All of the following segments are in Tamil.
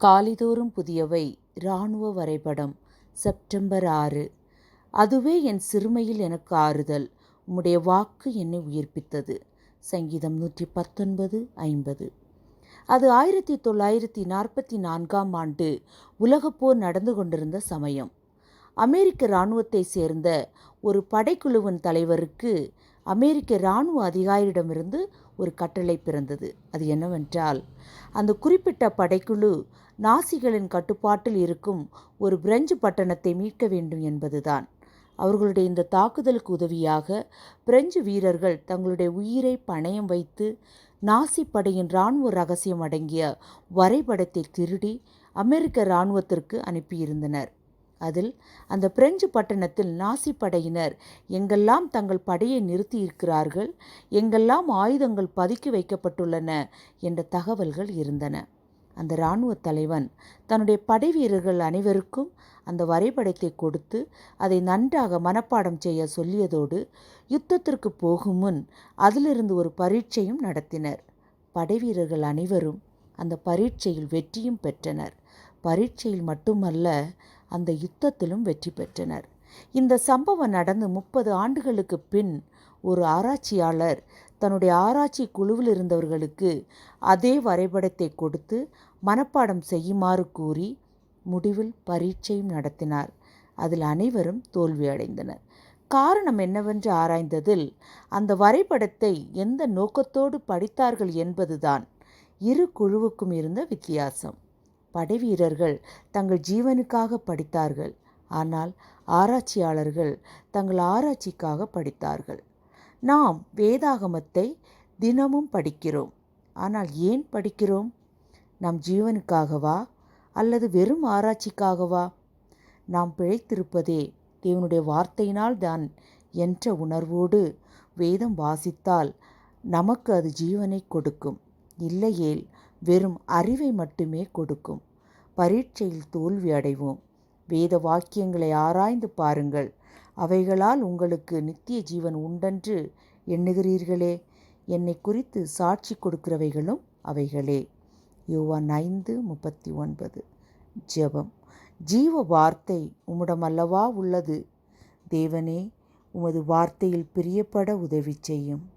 காலிதோறும் புதியவை இராணுவ வரைபடம் செப்டம்பர் ஆறு. அதுவே என் சிறுமையில் எனக்கு ஆறுதல். உம்முடைய வாக்கு என்னை உயிர்ப்பித்தது. சங்கீதம் நூற்றி பத்தொன்பது ஐம்பது. அது ஆயிரத்தி தொள்ளாயிரத்தி நாற்பத்தி நான்காம் ஆண்டு உலகப்போர் நடந்து கொண்டிருந்த சமயம். அமெரிக்க இராணுவத்தை சேர்ந்த ஒரு படைக்குழுவின் தலைவருக்கு அமெரிக்க இராணுவ அதிகாரியிடமிருந்து ஒரு கட்டளை பிறந்தது. அது என்னவென்றால் அந்த குறிப்பிட்ட படைக்குழு நாசிகளின் கட்டுப்பாட்டில் இருக்கும் ஒரு பிரெஞ்சு பட்டணத்தை மீட்க வேண்டும் என்பதுதான். அவர்களுடைய இந்த தாக்குதலுக்கு உதவியாக பிரெஞ்சு வீரர்கள் தங்களுடைய உயிரை பணயம் வைத்து நாசி படையின் இராணுவ ரகசியம் அடங்கிய வரைபடத்தை திருடி அமெரிக்க இராணுவத்திற்கு அனுப்பியிருந்தனர். அதில் அந்த பிரெஞ்சு பட்டணத்தில் நாசி படையினர் எங்கெல்லாம் தங்கள் படையை நிறுத்தியிருக்கிறார்கள் எங்கெல்லாம் ஆயுதங்கள் பதுக்கி வைக்கப்பட்டுள்ளன என்ற தகவல்கள் இருந்தன. அந்த இராணுவ தலைவன் தன்னுடைய படை வீரர்கள் அனைவருக்கும் அந்த வரைபடத்தை கொடுத்து அதை நன்றாக மனப்பாடம் செய்ய சொல்லியதோடு யுத்தத்திற்கு போகும் முன் அதிலிருந்து ஒரு பரீட்சையும் நடத்தினர். படைவீரர்கள் அனைவரும் அந்த பரீட்சையில் வெற்றியும் பெற்றனர். பரீட்சையில் மட்டுமல்ல அந்த யுத்தத்திலும் வெற்றி பெற்றனர். இந்த சம்பவம் நடந்து முப்பது ஆண்டுகளுக்கு பின் ஒரு ஆராய்ச்சியாளர் தன்னுடைய ஆராய்ச்சி குழுவில் இருந்தவர்களுக்கு அதே வரைபடத்தை கொடுத்து மனப்பாடம் செய்யுமாறு கூறி முடிவில் பரீட்சையும் நடத்தினார். அதில் அனைவரும் தோல்வியடைந்தனர் காரணம் என்னவென்று ஆராய்ந்ததில் அந்த வரைபடத்தை எந்த நோக்கத்தோடு படித்தார்கள் என்பதுதான் இரு குழுவுக்கும் இருந்த வித்தியாசம். படைவீரர்கள் தங்கள் ஜீவனுக்காக படித்தார்கள். ஆனால் ஆராய்ச்சியாளர்கள் தங்கள் ஆராய்ச்சிக்காக படித்தார்கள். நாம் வேதாகமத்தை தினமும் படிக்கிறோம். ஆனால் ஏன் படிக்கிறோம்? நம் ஜீவனுக்காகவா? அல்லது வெறும் ஆராய்ச்சிக்காகவா? நாம் பிழைத்திருப்பதே தேவனுடைய வார்த்தையினால் தான் என்ற உணர்வோடு வேதம் வாசித்தால் நமக்கு அது ஜீவனை கொடுக்கும். இல்லையேல் வெறும் அறிவை மட்டுமே கொடுக்கும். பரீட்சையில் தோல்வி அடைவோம். வேத வாக்கியங்களை ஆராய்ந்து பாருங்கள். அவைகளால் உங்களுக்கு நித்திய ஜீவன் உண்டென்று எண்ணுகிறீர்களே. என்னை குறித்து சாட்சி கொடுக்கிறவைகளும் அவைகளே. யோவான் ஐந்து முப்பத்தி ஒன்பது ஜெபம். ஜீவ வார்த்தை உம்மிடமல்லவா உள்ளது? தேவனே உமது வார்த்தையில் பிரியப்பட உதவி செய்யும்.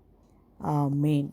ஆமேன்.